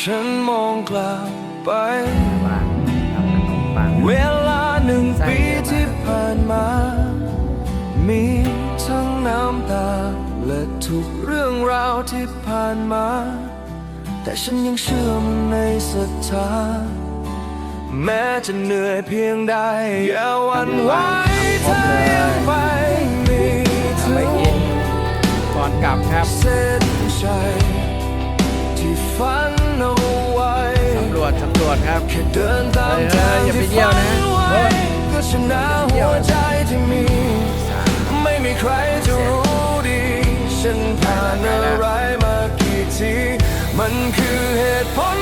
ฉันมองกลับไป ว่างทำขนมปังเวลาหนึ่งปีที่ผ่านมา มีทั้งน้ำตา และทุกเรื่องราวที่ผ่านมา แต่ฉันยังเชื่อมนในศรัทธาแม้จะเหนื่อยเพียงใดอย่าหวันไหวถ้ายังไม่มีเอาถึไปงกินก่อนกลับครับ เส้นชัย ที่ฝันเอาไว้สำรวจสำรวจครับแค่เดินตามเฮ้ยทางอย่าไปที่เที่ยวฝันะนไว้เฮ้ยก็ชนะหัวใจที่มี ไม่มีใครจะรู้ดี ฉันผ่านอะไรมากี่ที มันคือเหตุผลที่